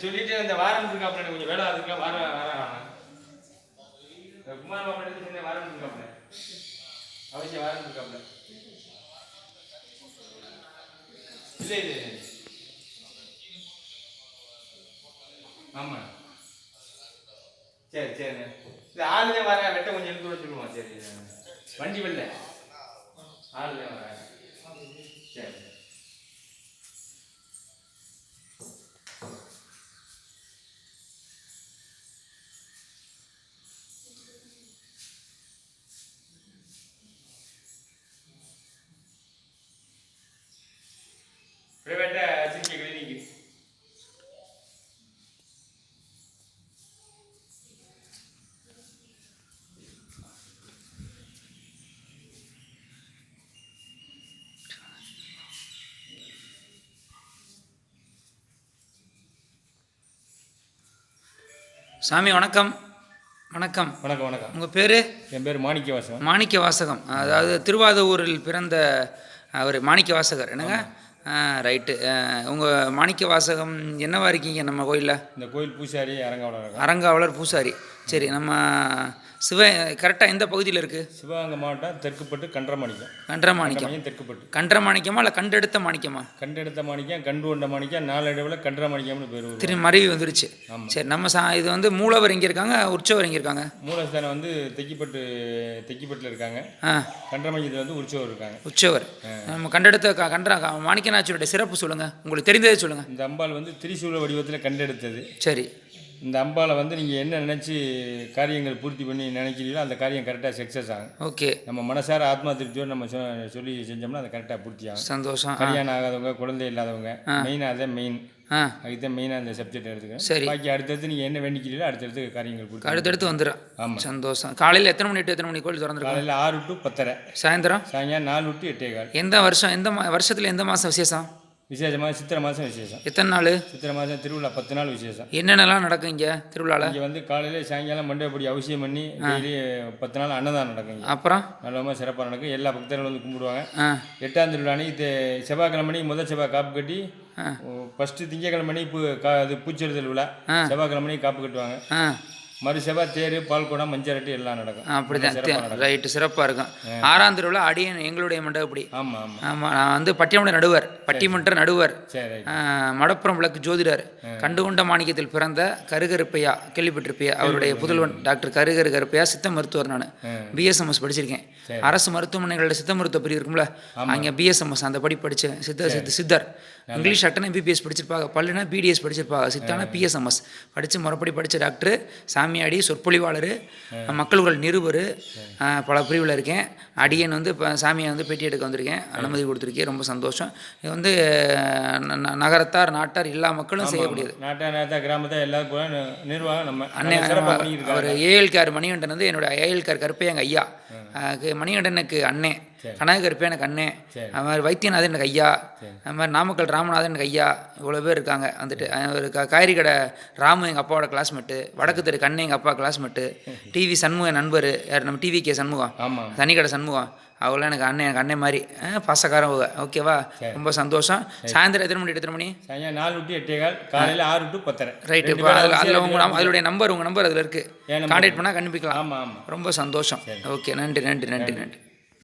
சொல்லிட்டு இந்த வாரம் இருக்காப்ல கொஞ்சம் வேலை அதுக்குலாம் வர வர குமார் மாமா எடுத்து வாரம் இருக்காப்ல அவசியம் வாரம் இருக்காப்ல இல்லை இல்லை ஆமா. சரி சரிண்ணே இது ஆளுதே வர வெட்ட கொஞ்சம் எடுத்து விட சொல்லுவோம். சரி வண்டி வரல. ஆளுதே வர சரி. சாமி வணக்கம். வணக்கம். வணக்கம் வணக்கம். உங்கள் பேர்? என் பேர் மாணிக்க வாசன் மாணிக்க வாசகம் அதாவது திருவாதூரில் பிறந்த அவர் மாணிக்க வாசகர் என்னங்க ரைட்டு. உங்கள் மாணிக்க வாசகம் என்னவா இருக்கீங்க நம்ம கோயிலில்? இந்த கோயில் பூசாரி அரங்காவளம் இருக்கும் அரங்காவலர் பூசாரி. சரி நம்ம சிவ கரெக்டாக எந்த பகுதியில் இருக்குது சிவகங்கை மாவட்டம் தெற்குப்பட்டு கன்றமாணிக்கம். கன்றமாணிக்கம். தெற்குப்பட்டு. கன்றமாணிக்கமா இல்லை கண்டெடுத்த மாணிக்கமா? கண்டெடுத்த மாணிக்கம் கண்டு கொண்ட மாணிக்கம் நாலடைவில் கன்றமாணிக்கம்னு பேர் திரு மருவி வந்துருச்சு. சரி நம்ம சா இது வந்து மூலவர் இங்கே இருக்காங்க? உற்சவர் இங்கே இருக்காங்க? மூலஸ்தானம் வந்து தெக்கிப்பட்டு தெக்கிப்பட்டில் இருக்காங்க. கன்றமாணிக்கத்தில் வந்து உற்சவர் இருக்காங்க. உற்சவர். நம்ம கண்டெடுத்த கன்ற மாணிக்கநாச்சியோட சிறப்பு சொல்லுங்கள் உங்களுக்கு தெரிந்ததை சொல்லுங்கள் இந்த அம்பாள் வந்து திரிசூல வடிவத்தில் கண்டெடுத்தது. சரி. இந்த அம்பாளை வந்து நீங்கள் என்ன நினச்சி காரியங்கள் பூர்த்தி பண்ணி நினைக்கிறீங்களோ அந்த காரியம் கரெக்டாக சக்ஸஸ் ஆகும். ஓகே. நம்ம மனசார ஆத்மா திருப்தியோடு நம்ம சொல்லி செஞ்சோம்னா அது கரெக்டாக பூர்த்தி ஆகும். சந்தோஷம். கல்யாணம் ஆகாதவங்க குழந்தை இல்லாதவங்க மெயினாக அதான் மெயின் அதுதான் மெயினாக அந்த சப்ஜெக்ட் எடுத்துக்கணும். சரி. பாக்கி அடுத்தடுத்து நீங்கள் என்ன வேண்டிக்கிறீங்களோ அடுத்தடுத்து காரியங்கள் பூர்த்தி அடுத்தடுத்து வந்துடும் ஆமாம் சந்தோஷம். காலையில் எத்தனை மணி to எத்தனை மணி கோயில் திறந்துருக்கோம்? காலையில் ஆறு டு பத்தரை. சாயந்தரம்? சாயங்காலம் நாலு டு எட்டே கால். எந்த வருஷம்? எந்த மா வருஷத்தில் எந்த மாதம் விசேஷம்? விசேஷமாக சித்திரை மாதம் விசேஷம். எத்தனை நாள்? சித்திரை மாதம் திருவிழா பத்து நாள் விசேஷம். என்னென்னலாம் நடக்கும் இங்கே திருவிழாவில் இங்கே வந்து காலையில் சாயங்காலம் மண்டபப்படி அவசியம் பண்ணி டெய்லி பத்து நாள் அன்னதானம் நடக்கும் அப்புறம்? நல்லமாக சிறப்பாக நடக்கும். எல்லா பக்தர்களும் வந்து கும்பிடுவாங்க. எட்டாம் திருவிழா அன்னைக்கு செவ்வாய்க்கிழமை முதல் செவ்வாய் காப்பு கட்டி. ஃபஸ்ட்டு திங்கக்கிழமை பூ கா இது பூச்செடுதல் விழா. செவ்வாய்க்கிழமை காப்பு கட்டுவாங்க. ஆ மறு செவ்வாய் தேர் பால்குடம் மஞ்சரட்டு எல்லாம் நடக்கும். அப்படி தான் ரைட்டு சிறப்பாக இருக்கும். ஆறாம் திருவிழா அடியன் எங்களுடைய மண்டபப்படி ஆமாம் ஆமாம் ஆமாம் நான் வந்து பட்டியமன்ற நடுவர் பட்டிமன்ற நடுவர். மடப்புறம் விளக்கு ஜோதிடர். கண்டுகொண்ட மாணிக்கத்தில் பிறந்த கருகருப்பையா கேள்விப்பட்டிருப்பையா? அவருடைய புதல்வன் டாக்டர் கருகரு கருப்பையா சித்த மருத்துவர் நான். பிஎஸ்எம்எஸ் படிச்சிருக்கேன். அரசு மருத்துவமனைகளோட சித்த மருத்துவ பிரிவு இருக்கும்ல அங்கே பிஎஸ்எம்எஸ் அந்த படி படித்தேன் சித்த சித்த சித்தர். இங்கிலீஷ் டாக்டர்னா பிபிஎஸ் படிச்சிருப்பாங்க. பல்லுனா பிடிஎஸ் படிச்சிருப்பாங்க. சித்தானா பிஎஸ்எம்எஸ் படித்து முறைப்படி படித்த டாக்டர் சாமியாடி சொற்பொழிவாளர் மக்கள் குரல் நிருபர் பல பிரிவில் இருக்கேன். அடியன் வந்து இப்போ சாமியை வந்து பேட்டி எடுக்க வந்திருக்கேன். அனுமதி கொடுத்துருக்கேன். ரொம்ப சந்தோஷம். இது வந்து நகரத்தார் நாட்டார் எல்லா மக்களும் செய்யக்கூடியது. நாட்டா நாட்டா கிராமத்தை எல்லாரும் கூட நி- நிர்வாகம் நம்ம அவர் ஏஎல்கார் மணிகண்டன் வந்து என்னோட ஏஎல்கார் கருப்பே எங்கள் ஐயா மணிகண்டனுக்கு அண்ணே. கனக கருப்பே எனக்கு அண்ணே. அது மாதிரி வைத்தியநாதன் எனக்கு ஐயா. அது மாதிரி நாமக்கல் ராமநாதன் எனக்கு ஐயா. இவ்வளோ பேர் இருக்காங்க. வந்துட்டு ஒரு காய்கறி கடை ராமு எங்கள் அப்பாவோட கிளாஸ்மேட்டு வடக்கு தெரு கண்ணே எங்கள் அப்பா கிளாஸ்மேட்டு டிவி சண்முக நண்பர். யார் நம்ம டிவி கே சண்முகம். ஆமாம் தனி கடை சண்முகம். அவங்களாம் எனக்கு அண்ணன் எனக்கு அண்ணன் மாதிரி. பாசக்காரவங்க ஓகேவா ரொம்ப சந்தோஷம். சாயந்தரம் எத்தனை மணி எத்தனை மணி? சாயங்காலம் நாலு டு எட்டே கால். காலையில் ஆறு டு பத்தரை. ரைட்டு ரெண்டு இப்போ அதில் அதில் உங்கள் அதனுடைய நம்பர் உங்கள் நம்பர் அதில் இருக்குது. கான்டாக்ட் பண்ணால் கண்டுபிடிக்கலாம். ஆமாம் ஆமாம் ரொம்ப சந்தோஷம். ஓகே நன்றி நன்றி நன்றி. நன்றி.